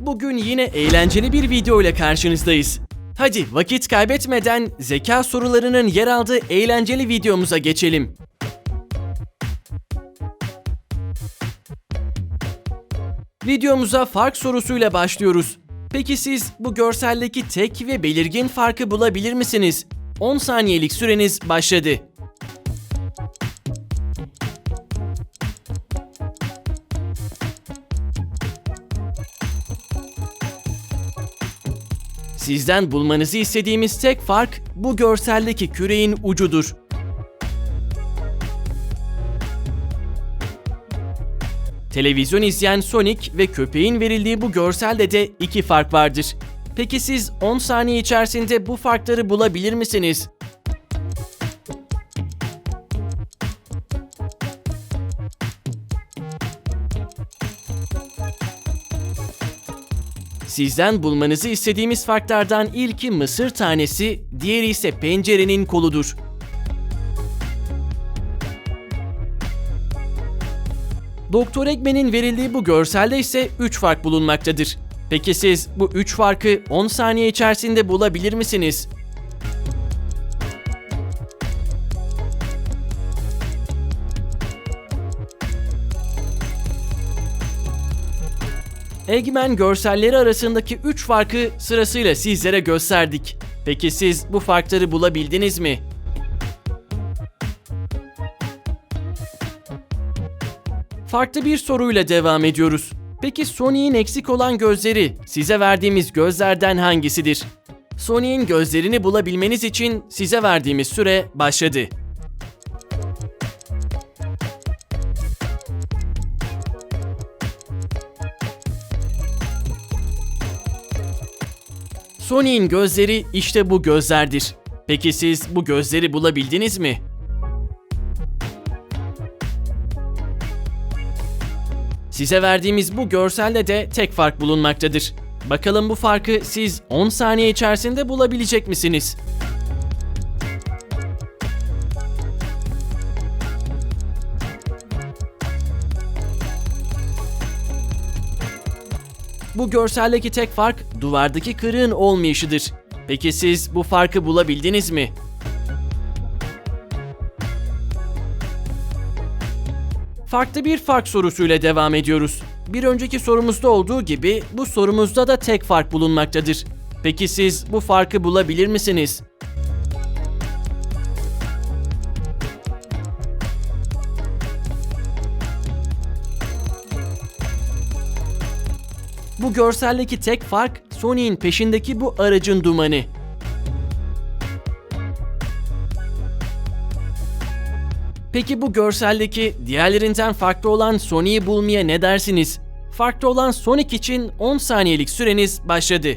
Bugün yine eğlenceli bir video ile karşınızdayız. Hadi vakit kaybetmeden zeka sorularının yer aldığı eğlenceli videomuza geçelim. Videomuza fark sorusuyla başlıyoruz. Peki siz bu görseldeki tek ve belirgin farkı bulabilir misiniz? 10 saniyelik süreniz başladı. Sizden bulmanızı istediğimiz tek fark bu görseldeki küreğin ucudur. Televizyon izleyen Sonic ve köpeğin verildiği bu görselde de iki fark vardır. Peki siz 10 saniye içerisinde bu farkları bulabilir misiniz? Sizden bulmanızı istediğimiz farklardan ilki mısır tanesi, diğeri ise pencerenin koludur. Doktor Eggman'in verildiği bu görselde ise 3 fark bulunmaktadır. Peki siz bu 3 farkı 10 saniye içerisinde bulabilir misiniz? Eggman görselleri arasındaki 3 farkı sırasıyla sizlere gösterdik. Peki siz bu farkları bulabildiniz mi? Farklı bir soruyla devam ediyoruz. Peki Sony'in eksik olan gözleri size verdiğimiz gözlerden hangisidir? Sony'in gözlerini bulabilmeniz için size verdiğimiz süre başladı. Sony'in gözleri işte bu gözlerdir. Peki siz bu gözleri bulabildiniz mi? Size verdiğimiz bu görselde de tek fark bulunmaktadır. Bakalım bu farkı siz 10 saniye içerisinde bulabilecek misiniz? Bu görseldeki tek fark duvardaki kırığın olmayışıdır. Peki siz bu farkı bulabildiniz mi? Farklı bir fark sorusuyla devam ediyoruz. Bir önceki sorumuzda olduğu gibi bu sorumuzda da tek fark bulunmaktadır. Peki siz bu farkı bulabilir misiniz? Bu görseldeki tek fark Sony'in peşindeki bu aracın dumanı. Peki bu görseldeki diğerlerinden farklı olan Sony'yi bulmaya ne dersiniz? Farklı olan Sonic için 10 saniyelik süreniz başladı.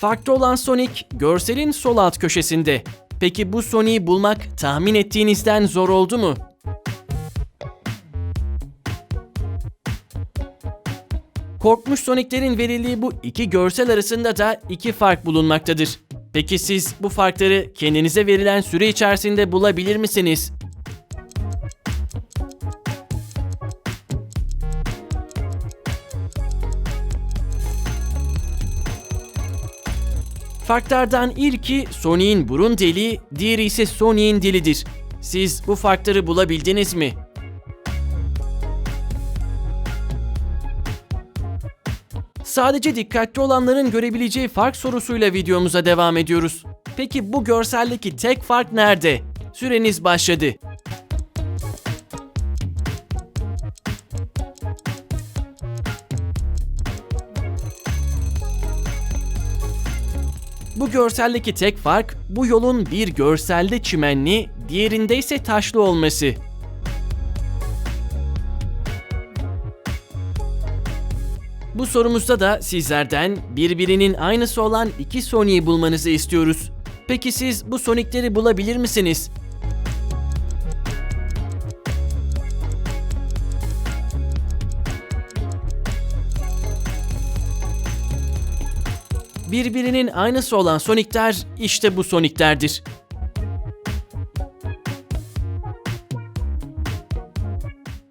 Farklı olan Sonic görselin sol alt köşesinde. Peki bu Sonic'i bulmak tahmin ettiğinizden zor oldu mu? Korkmuş Sonic'lerin verildiği bu iki görsel arasında da iki fark bulunmaktadır. Peki siz bu farkları kendinize verilen süre içerisinde bulabilir misiniz? Farklardan ilki Sonic'in burun deliği, diğeri ise Sonic'in dilidir. Siz bu farkları bulabildiniz mi? Sadece dikkatli olanların görebileceği fark sorusuyla videomuza devam ediyoruz. Peki bu görseldeki tek fark nerede? Süreniz başladı. Bu görseldeki tek fark bu yolun bir görselde çimenli, diğerinde ise taşlı olması. Bu sorumuzda da sizlerden birbirinin aynısı olan iki Sonic'i bulmanızı istiyoruz. Peki siz bu Sonic'leri bulabilir misiniz? birbirinin aynısı olan Sonic'ler işte bu Sonic'lerdir.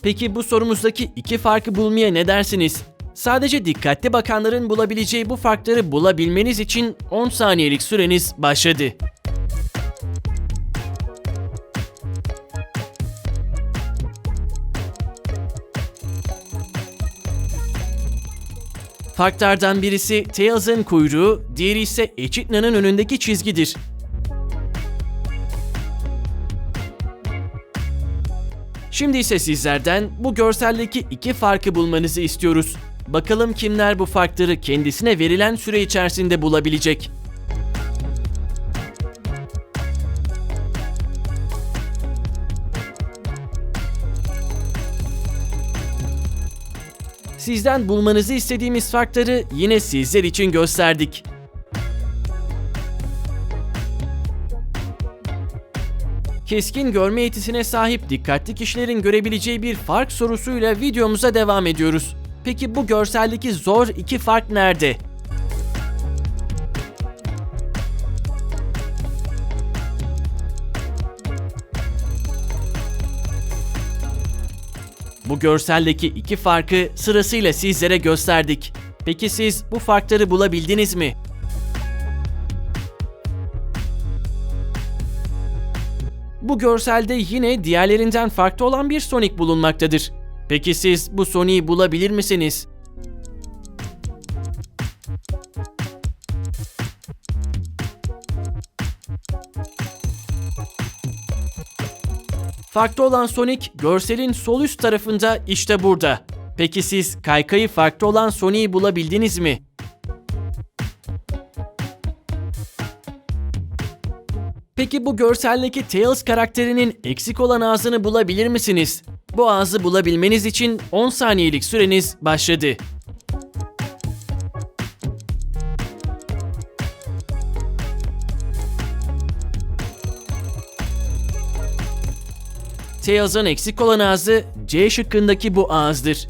Peki bu sorumuzdaki iki farkı bulmaya ne dersiniz? Sadece dikkatli bakanların bulabileceği bu farkları bulabilmeniz için 10 saniyelik süreniz başladı. Farklardan birisi Tails'ın kuyruğu, diğeri ise Echidna'nın önündeki çizgidir. Şimdi ise sizlerden bu görseldeki iki farkı bulmanızı istiyoruz. Bakalım kimler bu farkları kendisine verilen süre içerisinde bulabilecek. Sizden bulmanızı istediğimiz farkları yine sizler için gösterdik. Keskin görme yetisine sahip dikkatli kişilerin görebileceği bir fark sorusuyla videomuza devam ediyoruz. Peki bu görseldeki zor iki fark nerede? Bu görseldeki iki farkı sırasıyla sizlere gösterdik. Peki siz bu farkları bulabildiniz mi? Bu görselde yine diğerlerinden farklı olan bir Sonic bulunmaktadır. Peki siz bu Sonic'i bulabilir misiniz? Farklı olan Sonic görselin sol üst tarafında işte burada. Peki siz kaykayı farklı olan Sonic'i bulabildiniz mi? Peki bu görseldeki Tails karakterinin eksik olan ağzını bulabilir misiniz? Bu ağzı bulabilmeniz için 10 saniyelik süreniz başladı. Tails'ın eksik olan ağzı C şıkkındaki bu ağızdır.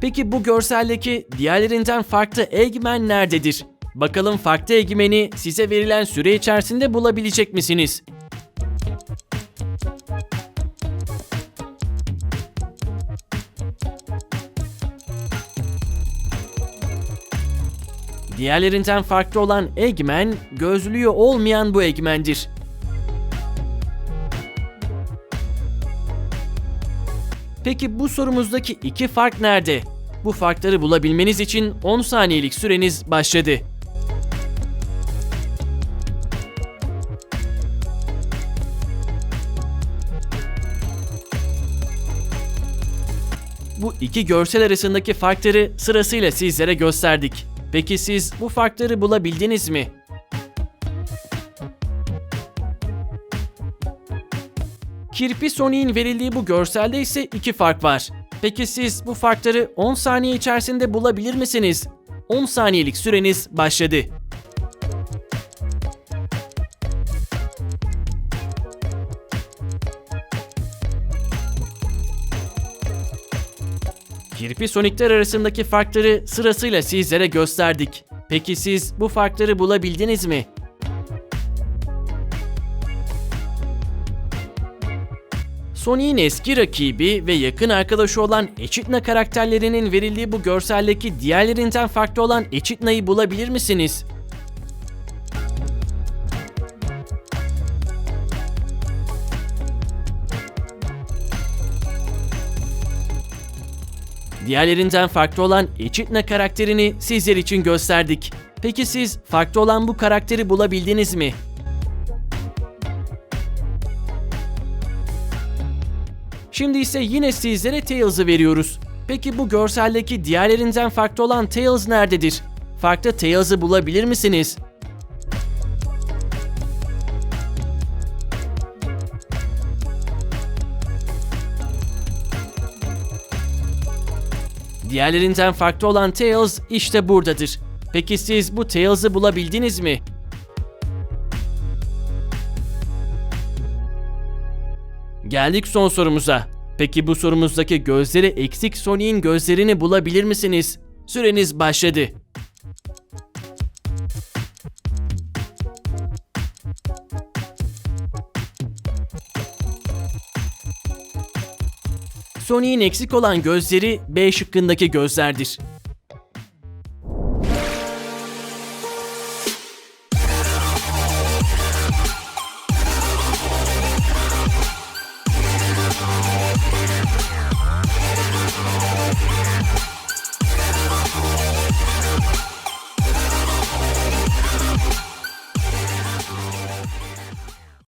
Peki bu görseldeki diğerlerinden farklı Eggman nerededir? Bakalım farklı Eggman'i size verilen süre içerisinde bulabilecek misiniz? Diğerlerinden farklı olan Eggman, gözlüğü olmayan bu Eggman'dir. Peki bu sorumuzdaki iki fark nerede? Bu farkları bulabilmeniz için 10 saniyelik süreniz başladı. Bu iki görsel arasındaki farkları sırasıyla sizlere gösterdik. Peki siz bu farkları bulabildiniz mi? Kirpi Sonic'in verildiği bu görselde ise iki fark var. Peki siz bu farkları 10 saniye içerisinde bulabilir misiniz? 10 saniyelik süreniz başladı. Kirpi Sonic'ler arasındaki farkları sırasıyla sizlere gösterdik. Peki siz bu farkları bulabildiniz mi? Sonic'in eski rakibi ve yakın arkadaşı olan Echidna karakterlerinin verildiği bu görseldeki diğerlerinden farklı olan Echidna'yı bulabilir misiniz? Diğerlerinden farklı olan Echidna karakterini sizler için gösterdik. Peki siz farklı olan bu karakteri bulabildiniz mi? Şimdi ise yine sizlere Tails'ı veriyoruz. Peki bu görseldeki diğerlerinden farklı olan Tails nerededir? Farklı Tails'ı bulabilir misiniz? Diğerlerinden farklı olan Tails işte buradadır. Peki siz bu Tails'ı bulabildiniz mi? Geldik son sorumuza. Peki bu sorumuzdaki gözleri eksik Sonic'in gözlerini bulabilir misiniz? Süreniz başladı. Sonic'in eksik olan gözleri B şıkkındaki gözlerdir.